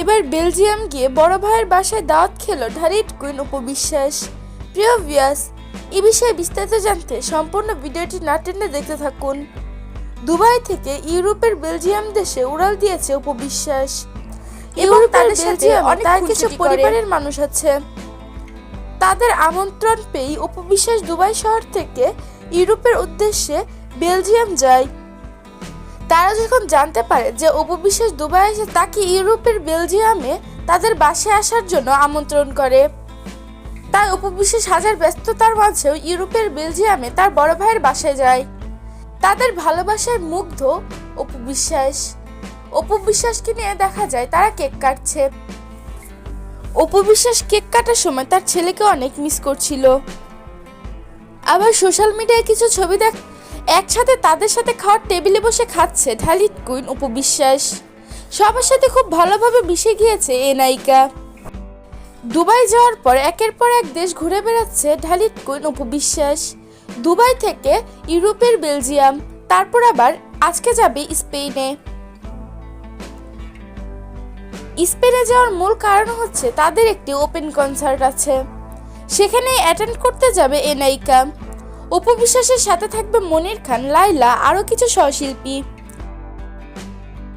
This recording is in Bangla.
এবার বেলজিয়াম গিয়ে বড় ভাইয়ের বাসায় দাওয়াত খেলো ঢারিট কুইন উপবিশ্বাস প্রিয় ভিয়াস এ বিষয়ে বিস্তারিত জানতে সম্পূর্ণ ভিডিওটি না টেনে দেখতে থাকুন। দুবাই থেকে ইউরোপের বেলজিয়াম দেশে উড়াল দিয়েছে উপবিশ্বাস এবং তাদের সাথে তার কিছু পরিবারের মানুষ আছে। তাদের আমন্ত্রণ পেয়ে উপবিশ্বাস দুবাই শহর থেকে ইউরোপের উদ্দেশ্যে বেলজিয়াম যায়। তারা যখন জানতে পারে যে উপবিশ্বাস দুবাই এসে তাকে ইউরোপের বেলজিয়ামে তাদের বাসায় আসার জন্য আমন্ত্রণ করে। তাই উপবিশ্বাস হাজার ব্যস্ততার মাঝেও ইউরোপের বেলজিয়ামে তার বড় ভাইয়ের বাসায় যায়। তাদের ভালোবাসায় মুগ্ধ উপবিশ্বাস উপবিশ্বাসকে নিয়ে দেখা যায় তারা কেক কাটছে। উপবিশ্বাস কেক কাটার সময় তার ছেলেকে অনেক মিস করছিল। আবার সোশ্যাল মিডিয়ায় কিছু ছবি দেখ একসাথে তাদের সাথে খাওয়ার টেবিলে বসে খাচ্ছে ঢালিট কুইন উপবিশ্বাস সবার সাথে খুব ভালোভাবে মিশে গিয়েছে এ নায়িকা। দুবাই যাওয়ার পর একের পর এক দেশ ঘুরে বেড়াচ্ছে ঢালিট কুইন উপবিশ্বাস দুবাই থেকে ইউরোপের বেলজিয়াম, তারপর আবার আজকে যাবে স্পেনে স্পেনে যাওয়ার মূল কারণ হচ্ছে তাদের একটি ওপেন কনসার্ট আছে। সেখানে অ্যাটেন্ড করতে যাবে এ নায়িকা। উপবিশ্বাসের সাথে থাকবে মনির খান লাইলা আরও কিছু সহশিল্পী